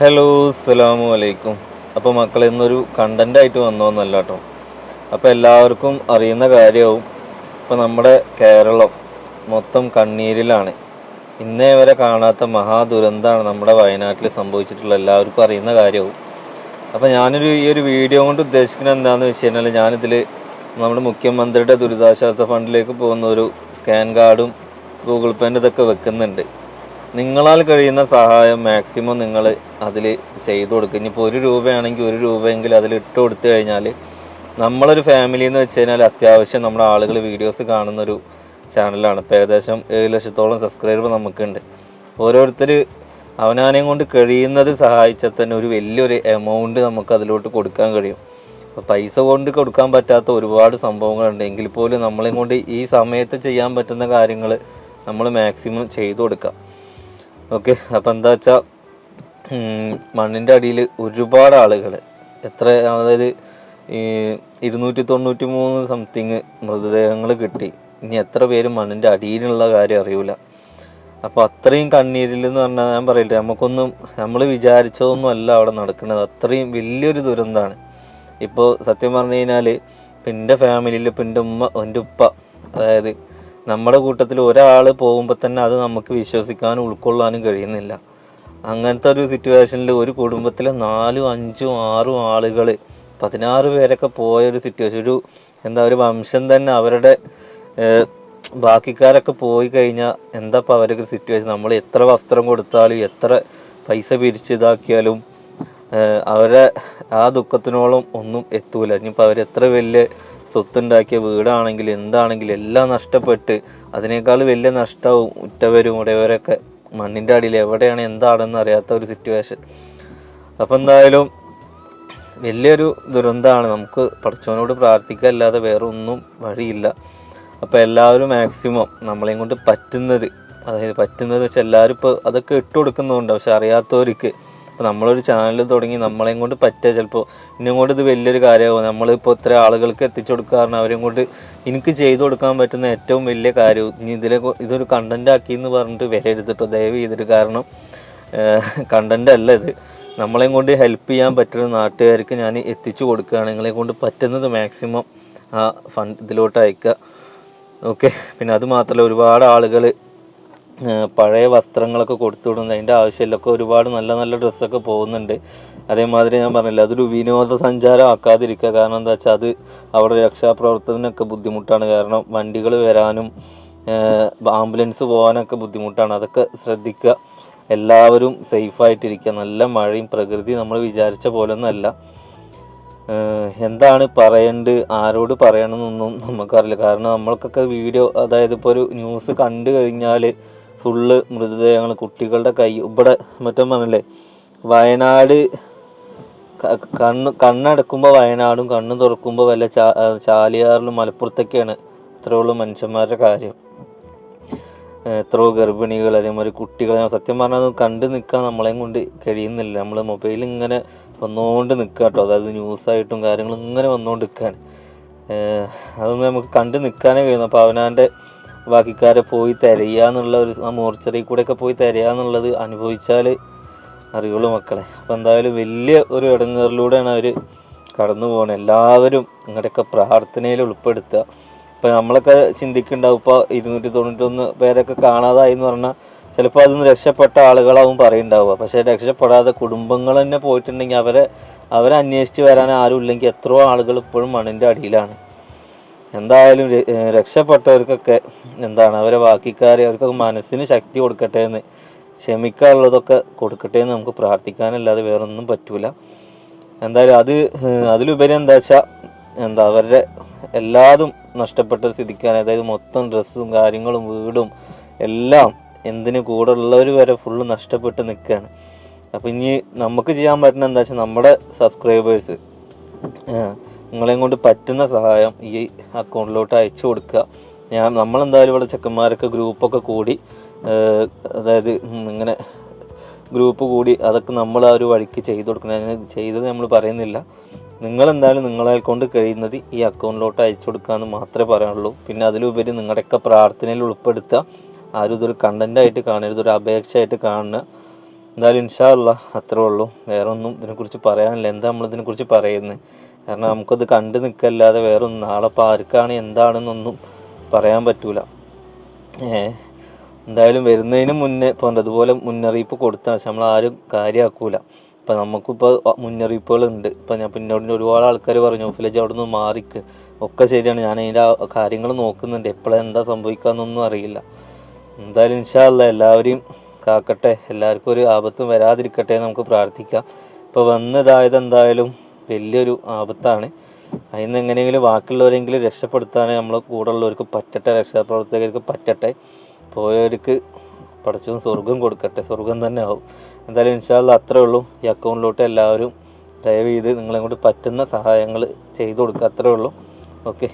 Hello അസ്സലാമു അലൈക്കും അപ്പോൾ മക്കൾ ഇന്നൊരു കണ്ടന്റ് ആയിട്ട് വന്നോന്നല്ല കേട്ടോ അപ്പോൾ എല്ലാവർക്കും അറിയുന്ന കാര്യവും ഇപ്പോൾ നമ്മുടെ കേരളം മൊത്തം കണ്ണീരിലാണ്. ഇന്നേ വരെ കാണാത്ത മഹാദുരന്തമാണ് നമ്മുടെ വയനാട്ടിൽ സംഭവിച്ചിട്ടുള്ള എല്ലാവർക്കും അറിയുന്ന കാര്യവും. അപ്പോൾ ഞാനൊരു ഈ ഒരു വീഡിയോ കൊണ്ട് ഉദ്ദേശിക്കുന്നത് എന്താണെന്ന് വെച്ച് കഴിഞ്ഞാൽ ഞാനിതിൽ നമ്മുടെ മുഖ്യമന്ത്രിയുടെ ദുരിതാശ്വാസ ഫണ്ടിലേക്ക് പോകുന്ന ഒരു സ്കാൻ കാർഡും ഗൂഗിൾ പേന്റെ ഇതൊക്കെ വെക്കുന്നുണ്ട്. നിങ്ങളാൽ കഴിയുന്ന സഹായം മാക്സിമം നിങ്ങൾ അതിൽ ചെയ്തു കൊടുക്കുക. ഇനിയിപ്പോൾ ഒരു രൂപയാണെങ്കിൽ ഒരു രൂപയെങ്കിലും അതിൽ ഇട്ട് കൊടുത്തു കഴിഞ്ഞാൽ നമ്മളൊരു ഫാമിലി എന്ന് വെച്ച് കഴിഞ്ഞാൽ അത്യാവശ്യം നമ്മുടെ ആളുകൾ വീഡിയോസ് കാണുന്നൊരു ചാനലാണ് ഇപ്പോൾ ഏകദേശം ഏഴ് ലക്ഷത്തോളം സബ്സ്ക്രൈബർ നമുക്കുണ്ട്. ഓരോരുത്തർ അവനാനെയും കൊണ്ട് കഴിയുന്നത് സഹായിച്ചാൽ തന്നെ ഒരു വലിയൊരു എമൗണ്ട് നമുക്ക് അതിലോട്ട് കൊടുക്കാൻ കഴിയും. പൈസ കൊണ്ട് കൊടുക്കാൻ പറ്റാത്ത ഒരുപാട് സംഭവങ്ങളുണ്ട്. എങ്കിൽ പോലും നമ്മളെയും കൊണ്ട് ഈ സമയത്ത് ചെയ്യാൻ പറ്റുന്ന കാര്യങ്ങൾ നമ്മൾ മാക്സിമം ചെയ്തു കൊടുക്കാം ഓക്കെ അപ്പം എന്താ വെച്ചാൽ മണ്ണിന്റെ അടിയിൽ ഒരുപാട് ആളുകൾ എത്ര അതായത് ഈ ഇരുന്നൂറ്റി തൊണ്ണൂറ്റി മൂന്ന് സംതിങ് മൃതദേഹങ്ങൾ കിട്ടി. ഇനി എത്ര പേര് മണ്ണിന്റെ അടിയിലുള്ള കാര്യം അറിയൂല. അപ്പോൾ അത്രയും കണ്ണീരിൽ എന്ന് പറഞ്ഞാൽ ഞാൻ പറയില്ല നമുക്കൊന്നും നമ്മൾ വിചാരിച്ചതൊന്നും അല്ല അവിടെ നടക്കുന്നത്. അത്രയും വലിയൊരു ദുരന്തമാണ് ഇപ്പോൾ സത്യം പറഞ്ഞു കഴിഞ്ഞാൽ ഇപ്പം എന്റെ ഫാമിലിയിൽ ഇപ്പം എന്റെ ഉമ്മ എന്റെ ഉപ്പ അതായത് നമ്മുടെ കൂട്ടത്തിൽ ഒരാൾ പോകുമ്പോൾ തന്നെ അത് നമുക്ക് വിശ്വസിക്കാനും ഉൾക്കൊള്ളാനും കഴിയുന്നില്ല. അങ്ങനത്തെ ഒരു സിറ്റുവേഷനിൽ ഒരു കുടുംബത്തിലെ നാലും അഞ്ചും ആറും ആളുകൾ പതിനാറ് പേരൊക്കെ പോയ ഒരു സിറ്റുവേഷൻ ഒരു എന്താ ഒരു വംശം തന്നെ അവരുടെ ബാക്കിക്കാരൊക്കെ പോയി കഴിഞ്ഞാൽ എന്താ ഇപ്പോൾ അവരൊക്കെ സിറ്റുവേഷൻ നമ്മൾ എത്ര വസ്ത്രം കൊടുത്താലും എത്ര പൈസ പിരിച്ച് ഇതാക്കിയാലും ഏഹ്, അവരെ ആ ദുഃഖത്തിനോളം ഒന്നും എത്തൂല. ഇനിയിപ്പോൾ അവരെത്ര വലിയ സ്വത്തുണ്ടാക്കിയ വീടാണെങ്കിലും എന്താണെങ്കിലും എല്ലാം നഷ്ടപ്പെട്ട് അതിനേക്കാൾ വലിയ നഷ്ടവും ഉറ്റവരും ഉടയവരൊക്കെ മണ്ണിന്റെ അടിയിൽ എവിടെയാണ് എന്താണെന്ന് അറിയാത്ത ഒരു സിറ്റുവേഷൻ അപ്പം എന്തായാലും വലിയൊരു ദുരന്തമാണ്. നമുക്ക് പഠിച്ചവനോട് പ്രാർത്ഥിക്കുക അല്ലാതെ വേറെ ഒന്നും വഴിയില്ല. അപ്പോൾ എല്ലാവരും മാക്സിമം നമ്മളെയും കൊണ്ട് പറ്റുന്നത് അതായത് പറ്റുന്നത് വെച്ചാൽ എല്ലാവരും ഇപ്പോൾ അതൊക്കെ ഇട്ട് കൊടുക്കുന്നുണ്ട് പക്ഷെ അറിയാത്തവർക്ക് ഇപ്പോൾ നമ്മളൊരു ചാനൽ തുടങ്ങി നമ്മളെയും കൊണ്ട് പറ്റുക ചിലപ്പോൾ ഇനിയും കൊണ്ട് ഇത് വലിയൊരു കാര്യമാവും. നമ്മളിപ്പോൾ ഇത്ര ആളുകൾക്ക് എത്തിച്ചു കൊടുക്കാറുണ്ട് അവരെയും കൊണ്ട് എനിക്ക് ചെയ്തു കൊടുക്കാൻ പറ്റുന്ന ഏറ്റവും വലിയ കാര്യം ഇനി ഇതിലെ ഇതൊരു കണ്ടന്റ് ആക്കി എന്ന് പറഞ്ഞിട്ട് വിലയിരുത്തിട്ടോ ദയവ് ചെയ്തിട്ട് കാരണം കണ്ടന്റ് അല്ല ഇത്. നമ്മളെയും കൊണ്ട് ഹെൽപ്പ് ചെയ്യാൻ പറ്റുന്ന നാട്ടുകാർക്ക് ഞാൻ എത്തിച്ചു കൊടുക്കുകയാണ്. നിങ്ങളെ കൊണ്ട് പറ്റുന്നത് മാക്സിമം ആ ഫണ്ട് ഇതിലോട്ട് അയക്കുക. ഓക്കെ പിന്നെ അത് മാത്രമല്ല ഒരുപാട് ആളുകൾ പഴയ വസ്ത്രങ്ങളൊക്കെ കൊടുത്തു വിടുന്നത് അതിന്റെ ആവശ്യമില്ലൊക്കെ ഒരുപാട് നല്ല നല്ല ഡ്രസ്സൊക്കെ പോകുന്നുണ്ട്. അതേമാതിരി ഞാൻ പറഞ്ഞില്ല അതൊരു വിനോദസഞ്ചാരം ആക്കാതിരിക്കുക കാരണം എന്താ വെച്ചാൽ അത് അവിടെ രക്ഷാപ്രവർത്തനൊക്കെ ബുദ്ധിമുട്ടാണ്. കാരണം വണ്ടികൾ വരാനും ആംബുലൻസ് പോകാനൊക്കെ ബുദ്ധിമുട്ടാണ്. അതൊക്കെ ശ്രദ്ധിക്കുക. എല്ലാവരും സേഫായിട്ടിരിക്കുക. നല്ല മഴയും പ്രകൃതി നമ്മൾ വിചാരിച്ച പോലെ ഒന്നല്ല എന്താണ് പറയേണ്ടത്? ആരോട് പറയണമെന്നൊന്നും നമുക്കറിയില്ല. കാരണം നമ്മൾക്കൊക്കെ വീഡിയോ അതായത് ഇപ്പോൾ ഒരു ന്യൂസ് കണ്ടു കഴിഞ്ഞാൽ ഫുള്ള് മൃതദേഹങ്ങൾ കുട്ടികളുടെ കൈ ഇവിടെ മറ്റേ പറഞ്ഞില്ലേ വയനാട് കണ്ണ് കണ്ണടക്കുമ്പോൾ വയനാടും കണ്ണ് തുറക്കുമ്പോൾ വല്ല ചാ ചാലിയാറിലും മലപ്പുറത്തൊക്കെയാണ് ഇത്രയുള്ള മനുഷ്യന്മാരുടെ കാര്യം. എത്രയോ ഗർഭിണികൾ അതേമാതിരി കുട്ടികൾ ഞാൻ സത്യം പറഞ്ഞാൽ കണ്ടു നിൽക്കാൻ നമ്മളെയും കൊണ്ട് കഴിയുന്നില്ല. നമ്മൾ മൊബൈൽ ഇങ്ങനെ വന്നുകൊണ്ട് നിൽക്കുക കേട്ടോ അതായത് ന്യൂസായിട്ടും കാര്യങ്ങളും ഇങ്ങനെ വന്നുകൊണ്ട് നിൽക്കുകയാണ് അതൊന്നും നമുക്ക് കണ്ടു നിൽക്കാനേ കഴിയുന്നു അപ്പോൾ അവനാന്റെ ബാക്കിക്കാരെ പോയി തിരയുക എന്നുള്ള ഒരു ആ മോർച്ചറി കൂടെയൊക്കെ പോയി തിരയുക എന്നുള്ളത് അനുഭവിച്ചാൽ അറിയുള്ളൂ മക്കളെ. അപ്പോൾ എന്തായാലും വലിയ ഒരു ഇടങ്ങേറിലൂടെയാണ് അവർ കടന്നു പോകുന്നത് എല്ലാവരും നിങ്ങളുടെയൊക്കെ പ്രാർത്ഥനയിൽ ഉൾപ്പെടുത്തുക. ഇപ്പം നമ്മളൊക്കെ ചിന്തിക്കുന്നുണ്ടാവും ഇപ്പോൾ ഇരുന്നൂറ്റി തൊണ്ണൂറ്റൊന്ന് പേരൊക്കെ കാണാതായി എന്ന് പറഞ്ഞാൽ ചിലപ്പോൾ അതിൽ നിന്ന് രക്ഷപ്പെട്ട ആളുകളാവും പറയുണ്ടാവുക പക്ഷേ രക്ഷപ്പെടാതെ കുടുംബങ്ങൾ തന്നെ പോയിട്ടുണ്ടെങ്കിൽ അവരെ അവരെ അന്വേഷിച്ച് വരാൻ ആരും ഇല്ലെങ്കിൽ എത്രയോ ആളുകൾ ഇപ്പോഴും മണ്ണിന്റെ അടിയിലാണ്. എന്തായാലും രക്ഷപ്പെട്ടവർക്കൊക്കെ എന്താണ് അവരെ ബാക്കിക്കാരെ അവർക്കൊക്കെ മനസ്സിന് ശക്തി കൊടുക്കട്ടെ എന്ന് ക്ഷമിക്കാനുള്ളതൊക്കെ കൊടുക്കട്ടെ എന്ന് നമുക്ക് പ്രാർത്ഥിക്കാനല്ലാതെ വേറൊന്നും പറ്റൂല. എന്തായാലും അത് അതിലുപരി എന്താ വെച്ചാൽ എന്താ അവരുടെ എല്ലാതും നഷ്ടപ്പെട്ട സ്ഥിതിക്കാണ്. അതായത് മൊത്തം ഡ്രസ്സും കാര്യങ്ങളും വീടും എല്ലാം എന്തിനു കൂടെ ഉള്ളവർ വരെ ഫുള്ള് നഷ്ടപ്പെട്ട് നിൽക്കുകയാണ് അപ്പം ഇനി നമുക്ക് ചെയ്യാൻ പറ്റുന്ന എന്താ വെച്ചാൽ നമ്മുടെ സബ്സ്ക്രൈബേഴ്സ് നിങ്ങളെയും കൊണ്ട് പറ്റുന്ന സഹായം ഈ അക്കൗണ്ടിലോട്ട് അയച്ചു കൊടുക്കുക. ഞാൻ നമ്മളെന്തായാലും ഇവിടെ ചെക്കന്മാരൊക്കെ ഗ്രൂപ്പൊക്കെ കൂടി അതായത് ഇങ്ങനെ ഗ്രൂപ്പ് കൂടി അതൊക്കെ നമ്മൾ ആ ഒരു വഴിക്ക് ചെയ്തു കൊടുക്കണം. ചെയ്തത് നമ്മൾ പറയുന്നില്ല. നിങ്ങളെന്തായാലും നിങ്ങളെ കൊണ്ട് കഴിയുന്നത് ഈ അക്കൗണ്ടിലോട്ട് അയച്ചു കൊടുക്കാമെന്ന് മാത്രമേ പറയാനുള്ളൂ. പിന്നെ അതിലുപരി നിങ്ങളുടെയൊക്കെ പ്രാർത്ഥനയിൽ ഉൾപ്പെടുത്തുക. ആരും ഇതൊരു കണ്ടന്റായിട്ട് കാണരുത് ഒരു അപേക്ഷയായിട്ട് കാണുക. എന്തായാലും ഇൻഷാ അല്ല അത്രേ ഉള്ളൂ. വേറെ ഒന്നും ഇതിനെക്കുറിച്ച് പറയാനില്ല. എന്താ നമ്മളിതിനെക്കുറിച്ച് പറയുന്നത്? കാരണം നമുക്കത് കണ്ടു നിൽക്കല്ലാതെ വേറെ ഒന്നും നാളെ ഇപ്പോൾ ആർക്കാണ് എന്താണെന്നൊന്നും പറയാൻ പറ്റൂല. എന്തായാലും വരുന്നതിന് മുന്നേ ഇപ്പോൾ അതുപോലെ മുന്നറിയിപ്പ് കൊടുത്താൽ നമ്മൾ ആരും കാര്യമാക്കൂല ഇപ്പം നമുക്കിപ്പോൾ മുന്നറിയിപ്പുകളുണ്ട്. ഇപ്പം ഞാൻ പിന്നോട് ഒരുപാട് ആൾക്കാർ പറഞ്ഞു ഓഫിലേജ് അവിടെ നിന്ന് മാറിക്ക്. ഒക്കെ ശരിയാണ്. ഞാൻ അതിന്റെ കാര്യങ്ങൾ നോക്കുന്നുണ്ട്. എപ്പോഴെന്താ സംഭവിക്കാന്നൊന്നും അറിയില്ല. എന്തായാലും ഇൻഷാല്ല എല്ലാവരെയും കാക്കട്ടെ. എല്ലാവർക്കും ഒരു ആപത്തും വരാതിരിക്കട്ടെ നമുക്ക് പ്രാർത്ഥിക്കാം. ഇപ്പോൾ വന്നതായത് എന്തായാലും വലിയൊരു ആപത്താണ്. അതിൽ നിന്ന് എങ്ങനെയെങ്കിലും ബാക്കിയുള്ളവരെങ്കിലും രക്ഷപ്പെടുത്താൻ നമ്മളെ കൂടെ ഉള്ളവർക്ക് പറ്റട്ടെ രക്ഷാപ്രവർത്തകർക്ക് പറ്റട്ടെ. പോയവർക്ക് പഠിച്ചും സ്വർഗം കൊടുക്കട്ടെ സ്വർഗം തന്നെ ആവും. എന്തായാലും ഇൻഷാല്ല അത്രേ ഉള്ളൂ. ഈ അക്കൗണ്ടിലോട്ട് എല്ലാവരും ദയവ് ചെയ്ത് നിങ്ങളെ കൊണ്ട് പറ്റുന്ന സഹായങ്ങൾ ചെയ്തു കൊടുക്കുക അത്രേ ഉള്ളൂ. ഓക്കെ.